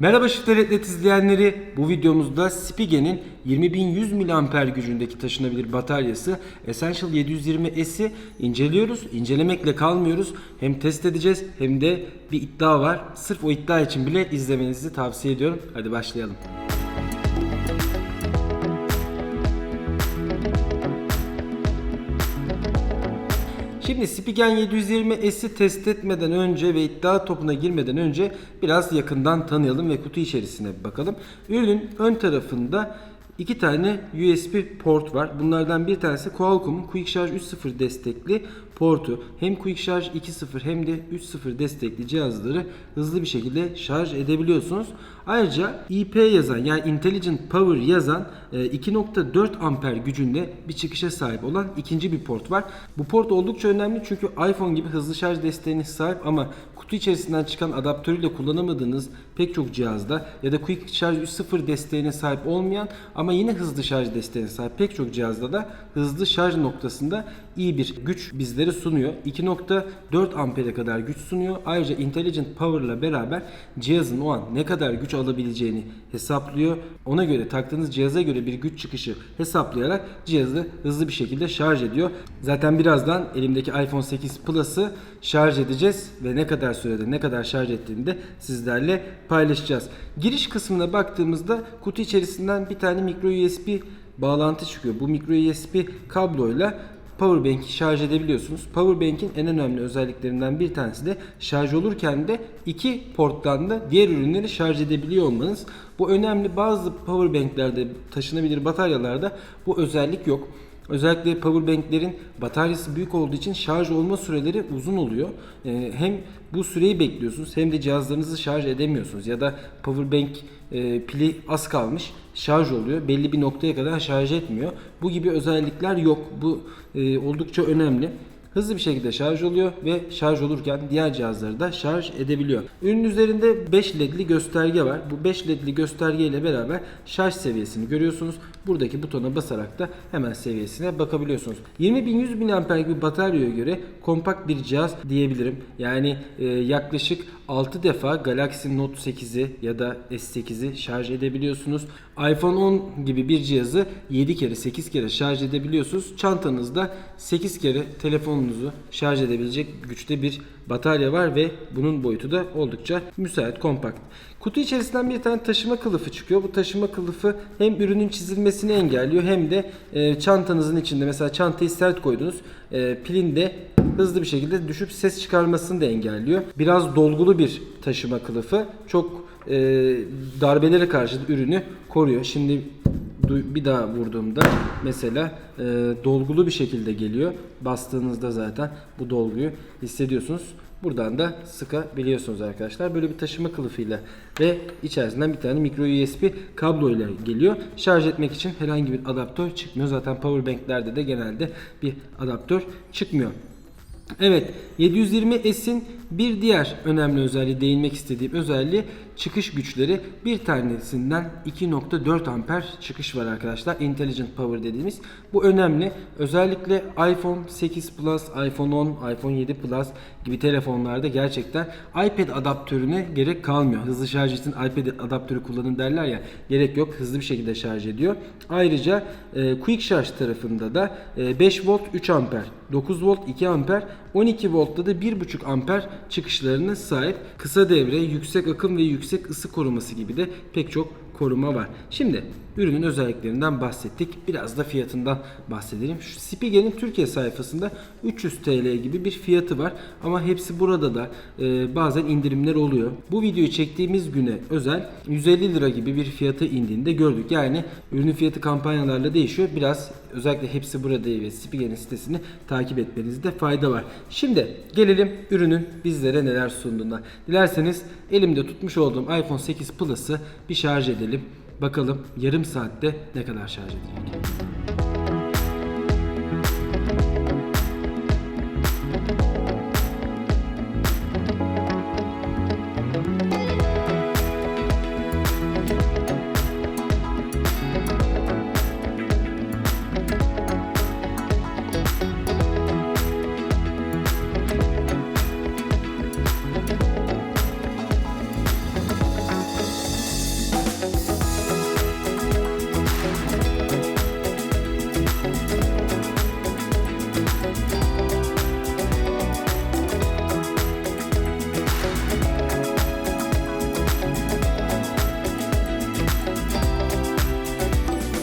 Merhaba Şifteletlet izleyenleri. Bu videomuzda Spigen'in 20100 mAh gücündeki taşınabilir bataryası Essential 720S'i inceliyoruz. İncelemekle kalmıyoruz. Hem test edeceğiz hem de bir iddia var. Sırf o iddia için bile izlemenizi tavsiye ediyorum. Hadi başlayalım. Şimdi Spigen 720S'i test etmeden önce ve iddia topuna girmeden önce biraz yakından tanıyalım ve kutu içerisine bakalım. Ürünün ön tarafında iki tane USB port var. Bunlardan bir tanesi Qualcomm'un Quick Charge 3.0 destekli portu. Hem Quick Charge 2.0 hem de 3.0 destekli cihazları hızlı bir şekilde şarj edebiliyorsunuz. Ayrıca IP yazan yani Intelligent Power yazan e, 2.4 amper gücünde bir çıkışa sahip olan ikinci bir port var. Bu port oldukça önemli çünkü iPhone gibi hızlı şarj desteğine sahip ama kutu içerisinden çıkan adaptörüyle kullanamadığınız pek çok cihazda ya da Quick Charge 3.0 desteğine sahip olmayan ama yine hızlı şarj desteğine sahip pek çok cihazda da hızlı şarj noktasında iyi bir güç bizlere sunuyor. 2.4 ampere kadar güç sunuyor. Ayrıca Intelligent Power ile beraber cihazın o an ne kadar güç alabileceğini hesaplıyor. Ona göre taktığınız cihaza göre bir güç çıkışı hesaplayarak cihazı hızlı bir şekilde şarj ediyor. Zaten birazdan elimdeki iPhone 8 Plus'ı şarj edeceğiz ve ne kadar sürede ne kadar şarj ettiğini de sizlerle paylaşacağız. Giriş kısmına baktığımızda kutu içerisinden bir tane micro USB bağlantı çıkıyor. Bu micro USB kabloyla Powerbank'i şarj edebiliyorsunuz. Powerbank'in en önemli özelliklerinden bir tanesi de şarj olurken de iki porttan da diğer ürünleri şarj edebiliyor olmanız. Bu önemli. Bazı powerbanklerde taşınabilir bataryalarda bu özellik yok. Özellikle powerbanklerin bataryası büyük olduğu için şarj olma süreleri uzun oluyor. Ee, hem bu süreyi bekliyorsunuz hem de cihazlarınızı şarj edemiyorsunuz ya da powerbank e, pili az kalmış şarj oluyor. Belli bir noktaya kadar şarj etmiyor. Bu gibi özellikler yok. Bu e, oldukça önemli. Hızlı bir şekilde şarj oluyor ve şarj olurken diğer cihazları da şarj edebiliyor. Ürün üzerinde 5 ledli gösterge var. Bu 5 ledli gösterge ile beraber şarj seviyesini görüyorsunuz. Buradaki butona basarak da hemen seviyesine bakabiliyorsunuz. 20100 mAh gibi bataryaya göre kompakt bir cihaz diyebilirim. Yani e, yaklaşık 6 defa Galaxy Note 8'i ya da S8'i şarj edebiliyorsunuz. iPhone 10 gibi bir cihazı 7 kere 8 kere şarj edebiliyorsunuz. Çantanızda 8 kere telefonunuzu şarj edebilecek güçte bir batarya var ve bunun boyutu da oldukça müsait, kompakt. Kutu içerisinden bir tane taşıma kılıfı çıkıyor. Bu taşıma kılıfı hem ürünün çizilmesini engelliyor hem de e, çantanızın içinde mesela çantayı sert koydunuz. E, pilin de hızlı bir şekilde düşüp ses çıkarmasını da engelliyor. Biraz dolgulu bir taşıma kılıfı. Çok e, darbelere karşı ürünü koruyor. Şimdi bir daha vurduğumda mesela e, dolgulu bir şekilde geliyor. Bastığınızda zaten bu dolguyu hissediyorsunuz. Buradan da sıkabiliyorsunuz arkadaşlar. Böyle bir taşıma kılıfıyla ve içerisinden bir tane micro USB kablo ile geliyor. Şarj etmek için herhangi bir adaptör çıkmıyor. Zaten powerbanklerde de genelde bir adaptör çıkmıyor. Evet 720S'in bir diğer önemli özelliği değinmek istediğim özelliği çıkış güçleri. Bir tanesinden 2.4 amper çıkış var arkadaşlar. Intelligent Power dediğimiz. Bu önemli. Özellikle iPhone 8 Plus, iPhone 10, iPhone 7 Plus gibi telefonlarda gerçekten iPad adaptörüne gerek kalmıyor. Hızlı şarj için iPad adaptörü kullanın derler ya. Gerek yok. Hızlı bir şekilde şarj ediyor. Ayrıca e, Quick Charge tarafında da e, 5 volt 3 amper, 9 volt 2 amper, 12 voltta da 1.5 amper çıkışlarına sahip. Kısa devre, yüksek akım ve yüksek ısı koruması gibi de pek çok koruma var. Şimdi ürünün özelliklerinden bahsettik. Biraz da fiyatından bahsedelim. Şu Spigen'in Türkiye sayfasında 300 TL gibi bir fiyatı var. Ama hepsi burada da e, bazen indirimler oluyor. Bu videoyu çektiğimiz güne özel 150 lira gibi bir fiyata indiğinde gördük. Yani ürünün fiyatı kampanyalarla değişiyor. Biraz özellikle hepsi burada ve Spigen'in sitesini takip etmenizde fayda var. Şimdi gelelim ürünün bizlere neler sunduğuna. Dilerseniz elimde tutmuş olduğum iPhone 8 Plus'ı bir şarj edelim. Bakalım yarım saatte ne kadar şarj edecek.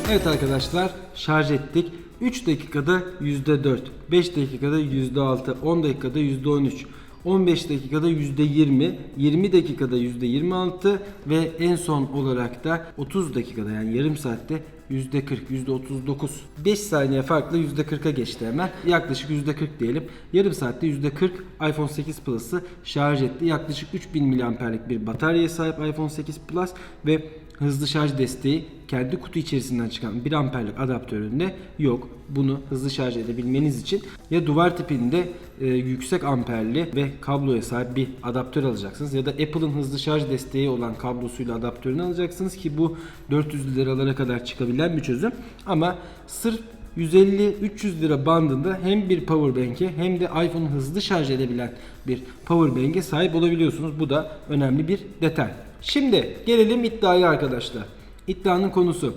Evet arkadaşlar şarj ettik. 3 dakikada %4, 5 dakikada %6, 10 dakikada %13, 15 dakikada %20, 20 dakikada %26 ve en son olarak da 30 dakikada yani yarım saatte %40, %39. 5 saniye farklı %40'a geçti hemen. Yaklaşık %40 diyelim. Yarım saatte %40 iPhone 8 Plus'ı şarj etti. Yaklaşık 3000 mAh'lik bir bataryaya sahip iPhone 8 Plus ve hızlı şarj desteği kendi kutu içerisinden çıkan 1 amperlik adaptöründe yok. Bunu hızlı şarj edebilmeniz için ya duvar tipinde e, yüksek amperli ve kabloya sahip bir adaptör alacaksınız ya da Apple'ın hızlı şarj desteği olan kablosuyla adaptörünü alacaksınız ki bu 400 liralara kadar çıkabilen bir çözüm. Ama sırf 150-300 lira bandında hem bir powerbank'e hem de iPhone'u hızlı şarj edebilen bir powerbank'e sahip olabiliyorsunuz. Bu da önemli bir detay. Şimdi gelelim iddiaya arkadaşlar. İddianın konusu.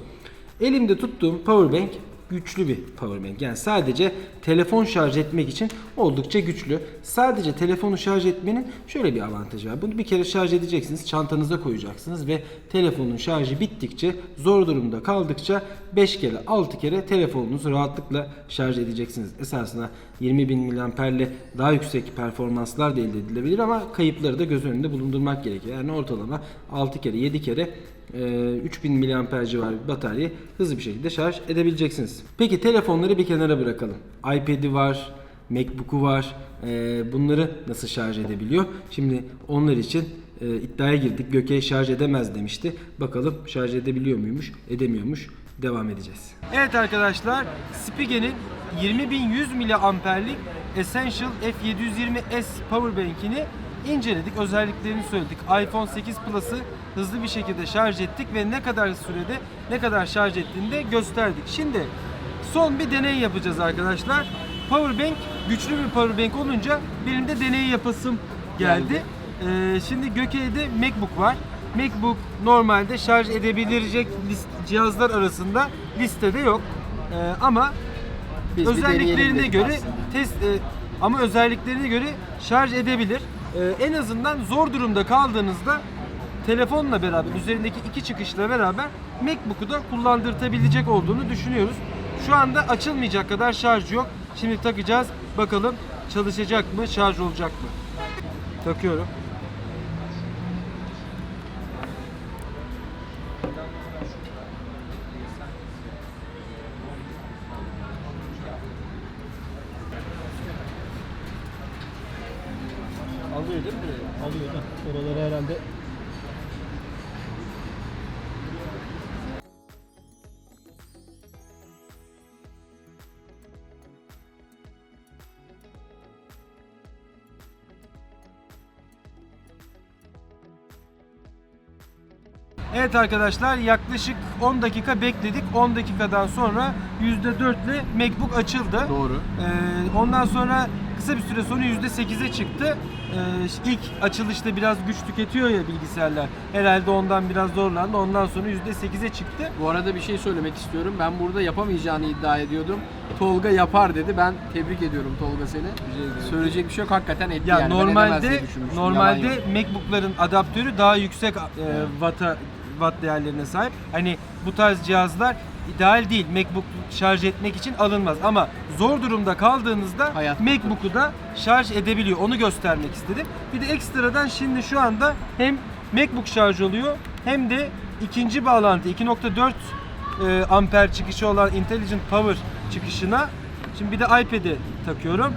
Elimde tuttuğum powerbank güçlü bir powerbank. Yani sadece telefon şarj etmek için oldukça güçlü. Sadece telefonu şarj etmenin şöyle bir avantajı var. Bunu bir kere şarj edeceksiniz, çantanıza koyacaksınız ve telefonun şarjı bittikçe, zor durumda kaldıkça 5 kere 6 kere telefonunuzu rahatlıkla şarj edeceksiniz. Esasında 20.000 mAh'le daha yüksek performanslar da elde edilebilir ama kayıpları da göz önünde bulundurmak gerekiyor. Yani ortalama 6 kere 7 kere 3000 mAh civarı bir bataryayı hızlı bir şekilde şarj edebileceksiniz. Peki telefonları bir kenara bırakalım. iPad'i var, MacBook'u var. E, bunları nasıl şarj edebiliyor? Şimdi onlar için e, iddiaya girdik. Gökey şarj edemez demişti. Bakalım şarj edebiliyor muymuş, edemiyormuş. Devam edeceğiz. Evet arkadaşlar, Spige'nin 20100 mAh'lik Essential F720S Powerbank'ini inceledik, özelliklerini söyledik. iPhone 8 Plus'ı hızlı bir şekilde şarj ettik ve ne kadar sürede ne kadar şarj ettiğini de gösterdik. Şimdi son bir deney yapacağız arkadaşlar. Powerbank güçlü bir powerbank olunca benim de deney yapasım geldi. Ee, şimdi Gökey'de MacBook var. MacBook normalde şarj edebilecek cihazlar arasında listede yok. Ee, ama Biz özelliklerine göre aslında. test e, ama özelliklerine göre şarj edebilir. Ee, en azından zor durumda kaldığınızda telefonla beraber üzerindeki iki çıkışla beraber MacBook'u da kullandırtabilecek olduğunu düşünüyoruz. Şu anda açılmayacak kadar şarj yok. Şimdi takacağız. Bakalım çalışacak mı, şarj olacak mı? Takıyorum. Alıyor değil mi? Alıyor da. Oraları herhalde Evet arkadaşlar yaklaşık 10 dakika bekledik. 10 dakikadan sonra %4 ile MacBook açıldı. Doğru. Ee, ondan sonra kısa bir süre sonra %8'e çıktı. Ee, ilk açılışta biraz güç tüketiyor ya bilgisayarlar. Herhalde ondan biraz zorlandı. Ondan sonra %8'e çıktı. Bu arada bir şey söylemek istiyorum. Ben burada yapamayacağını iddia ediyordum. Tolga yapar dedi. Ben tebrik ediyorum Tolga seni. Söyleyecek bir şey yok. Hakikaten etti Ya yani. Normalde normalde. MacBook'ların adaptörü daha yüksek e, watt'a watt değerlerine sahip. Hani bu tarz cihazlar ideal değil. MacBook şarj etmek için alınmaz ama zor durumda kaldığınızda Hayat MacBook'u da şarj edebiliyor. Onu göstermek istedim. Bir de ekstradan şimdi şu anda hem MacBook şarj oluyor hem de ikinci bağlantı 2.4 e, amper çıkışı olan Intelligent Power çıkışına şimdi bir de iPad'e takıyorum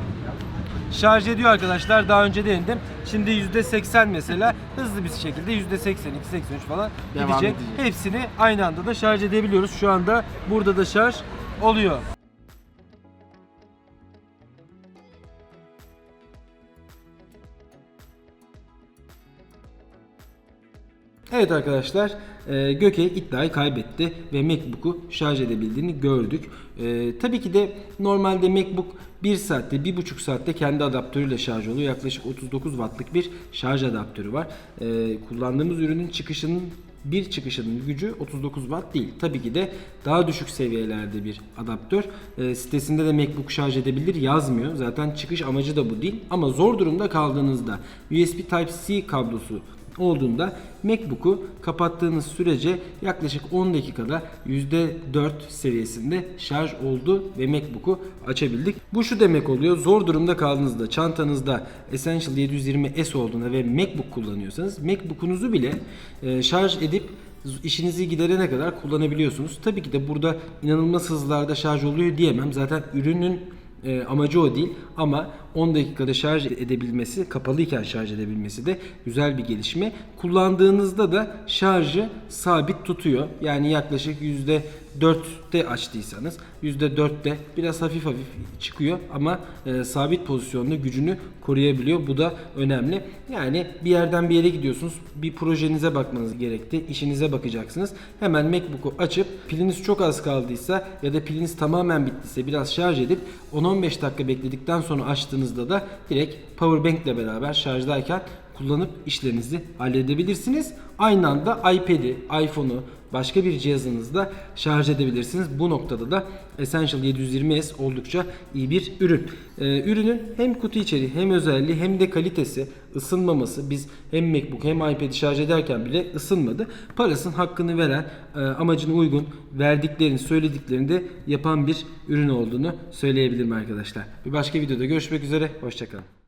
şarj ediyor arkadaşlar. Daha önce denedim. Şimdi %80 mesela hızlı bir şekilde %82, 83 falan Devam gidecek. edecek. Hepsini aynı anda da şarj edebiliyoruz. Şu anda burada da şarj oluyor. Evet arkadaşlar, e, Gökey iddiayı kaybetti ve MacBook'u şarj edebildiğini gördük. E, tabii ki de normalde MacBook 1 saatte, 1,5 saatte kendi adaptörüyle şarj oluyor. Yaklaşık 39 wattlık bir şarj adaptörü var. E, kullandığımız ürünün çıkışının bir çıkışının gücü 39 watt değil. Tabii ki de daha düşük seviyelerde bir adaptör. E, sitesinde de MacBook şarj edebilir yazmıyor. Zaten çıkış amacı da bu değil. Ama zor durumda kaldığınızda USB Type-C kablosu olduğunda MacBook'u kapattığınız sürece yaklaşık 10 dakikada %4 seviyesinde şarj oldu ve MacBook'u açabildik. Bu şu demek oluyor. Zor durumda kaldığınızda çantanızda Essential 720S olduğunda ve MacBook kullanıyorsanız MacBook'unuzu bile e, şarj edip işinizi giderene kadar kullanabiliyorsunuz. Tabii ki de burada inanılmaz hızlarda şarj oluyor diyemem. Zaten ürünün e, amacı o değil ama 10 dakikada şarj edebilmesi, kapalıyken şarj edebilmesi de güzel bir gelişme. Kullandığınızda da şarjı sabit tutuyor. Yani yaklaşık %4'te açtıysanız %4'te biraz hafif hafif çıkıyor ama e, sabit pozisyonda gücünü koruyabiliyor. Bu da önemli. Yani bir yerden bir yere gidiyorsunuz. Bir projenize bakmanız gerekti. işinize bakacaksınız. Hemen MacBook'u açıp piliniz çok az kaldıysa ya da piliniz tamamen bittiyse biraz şarj edip 10-15 dakika bekledikten sonra açtığınızda da direkt powerbank ile beraber şarjdayken kullanıp işlerinizi halledebilirsiniz. Aynı anda iPad'i, iPhone'u, başka bir cihazınızda şarj edebilirsiniz. Bu noktada da Essential 720S oldukça iyi bir ürün. Ee, ürünün hem kutu içeriği hem özelliği hem de kalitesi, ısınmaması biz hem MacBook hem iPad'i şarj ederken bile ısınmadı. Parasının hakkını veren, e, amacına uygun verdiklerini, söylediklerini de yapan bir ürün olduğunu söyleyebilirim arkadaşlar. Bir başka videoda görüşmek üzere, hoşçakalın.